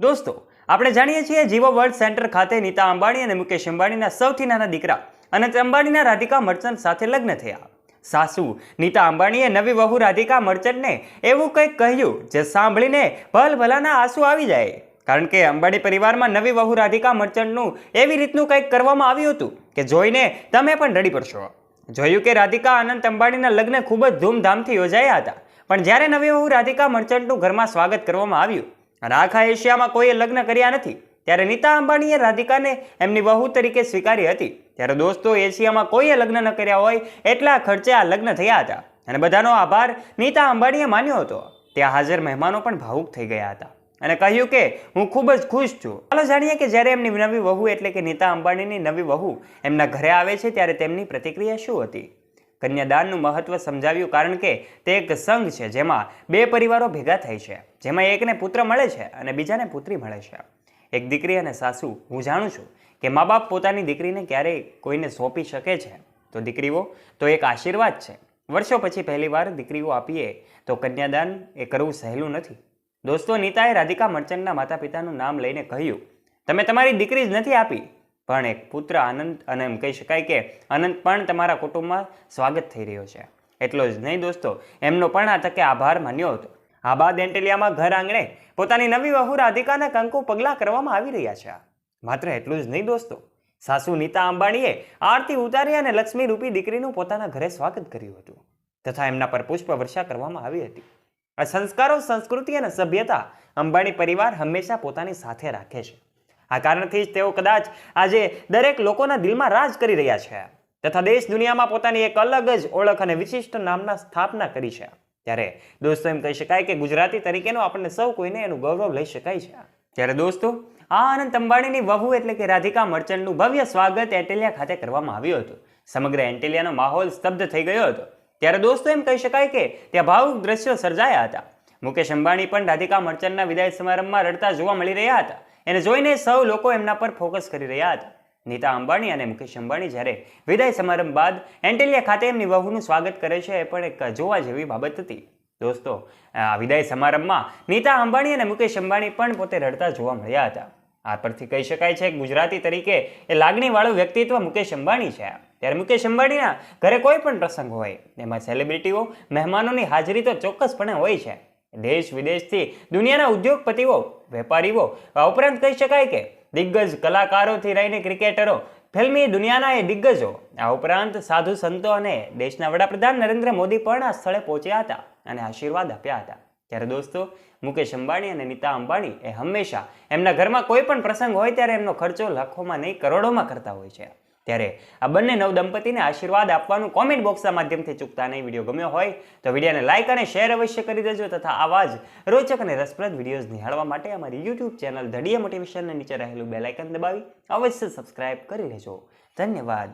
દોસ્તો, આપણે જાણીએ છીએ જીવો વર્લ્ડ સેન્ટર ખાતે નીતા અંબાણી અને મુકેશ અંબાણીના સૌથી નાના દીકરા અનંત અંબાણીના રાધિકા મર્ચન્ટ સાથે લગ્ન થયા. સાસુ, નીતા અંબાણીએ નવી વહુ રાધિકા મર્ચન્ટને એવું કંઈક કહ્યું જે સાંભળીને ભલભલાના આંસુ આવી જાય. કારણ કે અંબાણી પરિવારમાં નવી વહુ રાધિકા મર્ચન્ટનું એવી રીતનું કંઈક કરવામાં આવ્યું હતું કે જોઈને તમે પણ રડી પડશો જોયું કે રાધિકા અનંત અંબાણીના લગ્ન ખૂબ જ ધૂમધામથી યોજાયા હતા. પણ જ્યારે નવી વહુ રાધિકા મર્ચન્ટનું ઘરમાં સ્વાગત કરવામાં આવ્યું અને આખા એશિયામાં કોઈએ લગ્ન કર્યા નથી, ત્યારે નીતા અંબાણીએ રાધિકાને એમની વહુ તરીકે સ્વીકારી હતી. ત્યારે દોસ્તો, એશિયામાં કોઈએ લગ્ન ન કર્યા હોય એટલા ખર્ચે આ લગ્ન થયા હતા. અને બધાનો આભાર નીતા અંબાણીએ માન્યો હતો. ત્યાં હાજર મહેમાનો પણ ભાવુક થઈ ગયા હતા. અને કહ્યું કે, હું ખૂબ જ ખુશ છું. ચાલો જાણીએ કે જ્યારે એમની નવી વહુ એટલે કે નીતા અંબાણીની નવી વહુ એમના ઘરે આવે છે, ત્યારે તેમની પ્રતિક્રિયા શું હતી? કન્યાદાનનું મહત્વ સમજાવ્યું કારણ કે તે એક સંઘ છે જેમાં બે પરિવારો ભેગા થાય છે. જેમાં એકને પુત્ર મળે છે અને બીજાને પુત્રી મળે છે. એક દીકરી અને સાસુ, હું જાણું છું કે મા બાપ પોતાની દીકરીને ક્યારેય કોઈને સોંપી શકે છે? તો દીકરીઓ, તો એક આશીર્વાદ છે. વર્ષો પછી પહેલીવાર દીકરીઓ આપીએ તો કન્યાદાન એ કરવું સહેલું નથી. દોસ્તો, નીતાએ રાધિકા મર્ચન્ટના માતા પિતાનું નામ લઈને કહ્યું, તમે તમારી દીકરી જ નથી આપી. પણ એક પુત્ર આનંદ અને એમ કહી શકાય કે અનંત પણ તમારા કુટુંબમાં સ્વાગત થઈ રહ્યો છે. એટલો જ નહીં દોસ્તો, એમનો પણ આ તકે આભાર માન્યો હતો. આ બાદ એન્ટેલિયામાં ઘર આંગણે પોતાની નવી વહુ રાધિકાના કંકુ પગલાં કરવામાં આવી રહ્યા છે. માત્ર એટલું જ નહીં દોસ્તો, સાસુ નીતા અંબાણીએ આરતી ઉતારી અને લક્ષ્મી રૂપી દીકરીનું પોતાના ઘરે સ્વાગત કર્યું હતું તથા એમના પર પુષ્પ વર્ષા કરવામાં આવી હતી. આ સંસ્કારો, સંસ્કૃતિ અને સભ્યતા અંબાણી પરિવાર હંમેશા પોતાની સાથે રાખે છે. આ કારણથી જ તેઓ કદાચ આજે દરેક લોકોના દિલમાં રાજ કરી રહ્યા છે. તથા દેશ દુનિયામાં પોતાની એક અલગ જ ઓળખ અને વિશિષ્ટ નામના સ્થાપના કરી છે. ત્યારે દોસ્તો, એમ કહી શકાય કે ગુજરાતી તરીકેનો આપણને સૌ કોઈને એનું ગૌરવ લઈ શકાય છે. ત્યારે દોસ્તો, આ અનંત અંબાણીની વહુ એટલે કે રાધિકા મર્ચન્ટનું ભવ્ય સ્વાગત એન્ટેલિયા ખાતે કરવામાં આવ્યું હતું. સમગ્ર એન્ટેલિયાનો માહોલ સ્તબ્ધ થઈ ગયો હતો. ત્યારે દોસ્તો, એમ કહી શકાય કે ત્યાં ભાવુક દ્રશ્યો સર્જાયા હતા. મુકેશ અંબાણી પણ રાધિકા મર્ચન્ટના વિદાય સમારંભમાં રડતા જોવા મળી રહ્યા હતા. એને જોઈને સૌ લોકો એમના પર ફોકસ કરી રહ્યા હતા. નીતા અંબાણી અને મુકેશ અંબાણી જ્યારે વિદાય સમારંભ બાદ એન્ટેલિયા ખાતે એમની વહુનું સ્વાગત કરે છે એ પણ એક જોવા જેવી બાબત હતી. દોસ્તો, આ વિદાય સમારંભમાં નીતા અંબાણી અને મુકેશ અંબાણી પણ પોતે રડતા જોવા મળ્યા હતા. આ પરથી કહી શકાય છે કે ગુજરાતી તરીકે એ લાગણીવાળું વ્યક્તિત્વ મુકેશ અંબાણી છે. ત્યારે મુકેશ અંબાણીના ઘરે કોઈ પણ પ્રસંગ હોય, એમાં સેલિબ્રિટીઓ મહેમાનોની હાજરી તો ચોક્કસપણે હોય છે. દેશ વિદેશથી દુનિયાના ઉદ્યોગપતિઓ, વેપારીઓ, આ ઉપરાંત કહી શકાય કે દિગ્ગજ કલાકારોથી રહીને ક્રિકેટરો, ફિલ્મી દુનિયાના એ દિગ્ગજો, આ ઉપરાંત સાધુ સંતો અને દેશના વડાપ્રધાન નરેન્દ્ર મોદી પણ આ સ્થળે પહોંચ્યા હતા અને આશીર્વાદ આપ્યા હતા. ત્યારે દોસ્તો, મુકેશ અંબાણી અને નીતા અંબાણી એ હંમેશા એમના ઘરમાં કોઈ પણ પ્રસંગ હોય ત્યારે એમનો ખર્ચો લાખોમાં નહીં, કરોડોમાં કરતા હોય છે. ત્યારે આ બંને નવ દંપતીને આશીર્વાદ આપવાનું કોમેન્ટ બોક્સના માધ્યમથી ચૂકતા નહીં. વીડિયો ગમ્યો હોય તો વિડીયોને લાઇક અને શેર અવશ્ય કરી દેજો તથા આવા જ રોચક અને રસપ્રદ વિડીયોઝ નિહાળવા માટે અમારી યુટ્યુબ ચેનલ ધડીએ મોટિવેશનને નીચે રહેલું બેલાઇકન દબાવી અવશ્ય સબસ્ક્રાઇબ કરી લેજો. ધન્યવાદ.